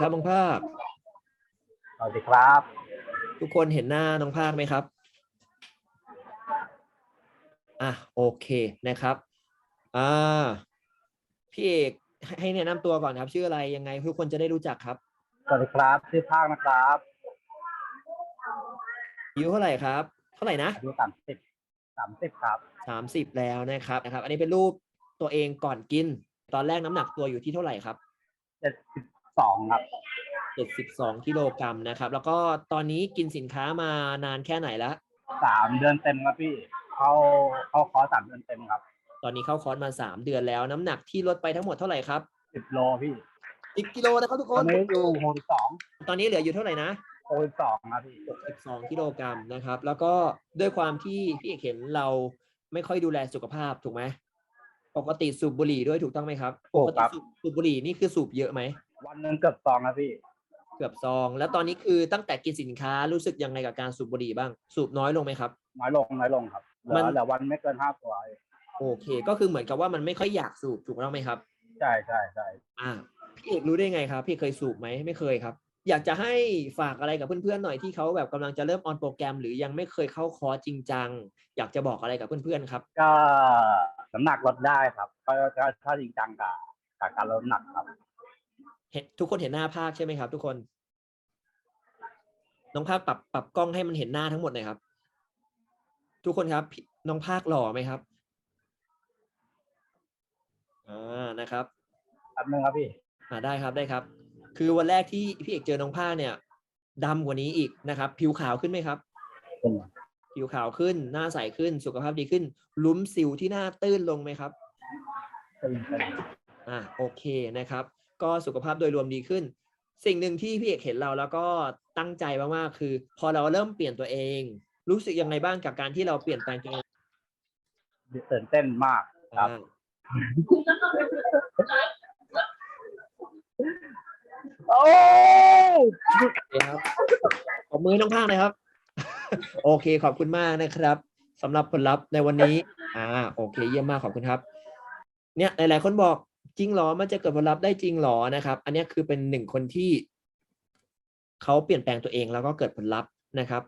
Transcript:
ครับน้องภาค สวัสดีครับ ทุกคนเห็นหน้าน้องภาคไหมครับ อะโอเคนะครับ อ่า พี่เอกให้ให้แนะนำตัวก่อนครับ ชื่ออะไรยังไงทุกคนจะได้รู้จักครับ สวัสดีครับ ชื่อภาคนะครับอายุเท่าไหร่ครับ เท่าไหร่นะอายุสามสิบสามสิบครับ สามสิบแล้วนะครับนะครับ อันนี้เป็นรูปตัวเองก่อนกิน ตอนแรกน้ำหนักตัวอยู่ที่เท่าไหร่ครับ เจ็ดสิบ สองครับเจ็ดสิบสองกิโลกรัมนะครับ แล้วก็ตอนนี้กินสินค้ามานานแค่ไหนแล้วสามเดือนเต็มครับพี่ เข้าเข้าคอร์สสามเดือนเต็มครับตอนนี้เข้าคอร์สมาสามเดือนแล้ว น้ำหนักที่ลดไปทั้งหมดเท่าไหร่ครับสิบโลพี่สิบกิโลนะครับทุกคตอนน นี้อยู่หกสิบสองตอนนี้เหลืออยู่เท่าไหร่นะ หกสิบสองครับพี่ 12 กิโลกรัมนะครับ แล้วก็ด้วยความที่พี่เอกเห็นเราไม่ค่อยดูแลสุขภาพถูกไหมปกติสูบบุหรี่ด้วยถูกต้องไหมครับ ปกติสูบสูบบุหรี่นี่คือสูบเยอะไหม วันหนึ่งเกือบสองครับพี่ เกือบซอง แล้วตอนนี้คือตั้งแต่กินสินค้ารู้สึกยังไงกับการสูบบุหรี่บ้าง สูบน้อยลงไหมครับ น้อยลงน้อยลงครับเหลืมัน อเหลือวันไม่เกินห้าตัวโอเค ก็คือเหมือนกับว่ามันไม่ค่อยอยากสูบถูกต้องไหมครับ ใช่ใช่ใช่อ่าพี่เอกรู้ได้ไงครับ พี่เคยสูบไหมไม่เคยครับ อยากจะให้ฝากอะไรกับเพื่อนๆหน่อยที่เขาแบบกำลังจะเริ่มออนโปรแกรม หรือยังไม่เคยเข้าคอร์สจริงจังอยากจะบอกอะไรกับเพื่อนๆครับ ก็น้ำหนักลดได้ครับก็ก็ถ้าจริงจังกับกับการลดน้ำหนักครับ เห็นทุกคนเห็นหน้าภาคใช่ไหมครับ ทุกคน น้องภาคปรับปรับกล้องให้มันเห็นหน้าทั้งหมดหน่อยครับ ทุกคนครับพี่น้องภาคหล่อไหมครับอ่านะครับแป๊บนึงครับพี่อ่าได้ครับได้ครับ คือวันแรกที่พี่เอกเจอน้องภาคเนี่ยดำกว่านี้อีกนะครับ ผิวขาวขึ้นไหมครับเป็นผิวขาวขึ้น หน้าใสขึ้น สุขภาพดีขึ้น ลุ้มสิวที่หน้าตื้นลงไหมครับเป็นเป็นอ่าโอเคนะครับ ก็สุขภาพโดยรวมดีขึ้น สิ่งหนึ่งที่พี่เอกเห็นเราแล้วก็ตั้งใจมากๆคือ พอเราเริ่มเปลี่ยนตัวเอง รู้สึกยังไงบ้างกับการที่เราเปลี่ยนแปลงตัวเองตื่นเต้นมากครับอ่าโอ้โอเคครับขอบมือให้น้องภาคเลยครับ โอเคขอบคุณมากนะครับสำหรับผลลัพธ์ในวันนี้ อ่า โอเค เยี่ยมมากขอบคุณครับ เนี่ยหลายๆคนบอก จริงเหรอมันจะเกิดผลลัพธ์ได้จริงเหรอนะครับ อันนี้คือเป็นหนึ่งคนที่เขาเปลี่ยนแปลงตัวเองแล้วก็เกิดผลลัพธ์นะครับ